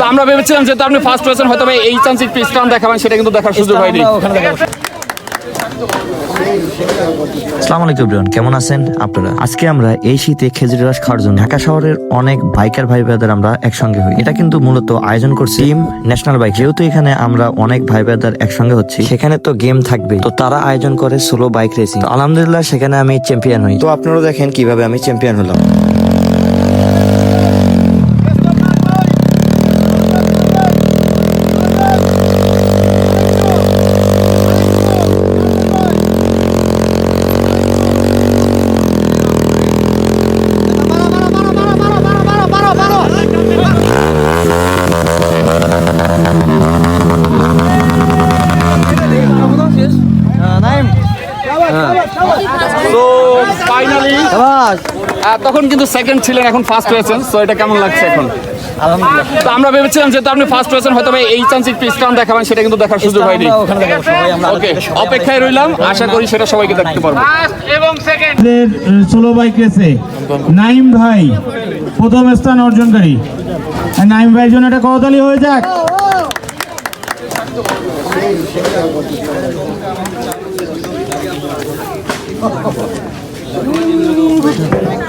তো আমরা ভেবেছিলাম যেহেতু আপনি ফার্স্ট হয়েছেন হয়তো এই চান্স একটু স্টান দেখাবেন সেটা কিন্তু দেখার সুযোগ হয়নি। আসসালামু আলাইকুম এভরিওয়ান কেমন আছেন আপনারা? আজকে আমরা এই শীতে খেজুরের রস খাওয়ার জন্য ঢাকা শহরের অনেক বাইকার ভাই ভাইদের আমরা একসঙ্গে হই। এটা কিন্তু মূলত আয়োজন করছি টিম ন্যাশনাল বাইক। যেহেতু এখানে আমরা অনেক ভাই ভাইদের একসঙ্গে হচ্ছি সেখানে তো গেম থাকবে। তো তারা আয়োজন করে সোলো বাইক রেসিং আলহামদুলিল্লাহ সেখানে আমি চ্যাম্পিয়ন হই। তো আপনারা দেখেন কীভাবে আমি চ্যাম্পিয়ন হলাম। তো ফাইনালি তখন কিন্তু সেকেন্ড ছিলেন এখন ফার্স্ট হয়েছেন। তো এটা কেমন লাগছে এখন? তো আমরা ভেবেছিলাম যেহেতু আপনি ফার্স্ট হয়েছেন হয়তো এই চান্স একটু স্টান দেখাবেন সেটা কিন্তু দেখার সুযোগ হয়নি। ওকে অপেক্ষায় রইলাম আশা করি সেটা সবাইকে দেখতে পারব। আমাদের সোলো বাইক রেসে নাইম ভাই প্রথম স্থান অর্জনকারী। আর নাইম ভাইয়ের জন্য একটা করতালি হয়ে যাক। どういうこと?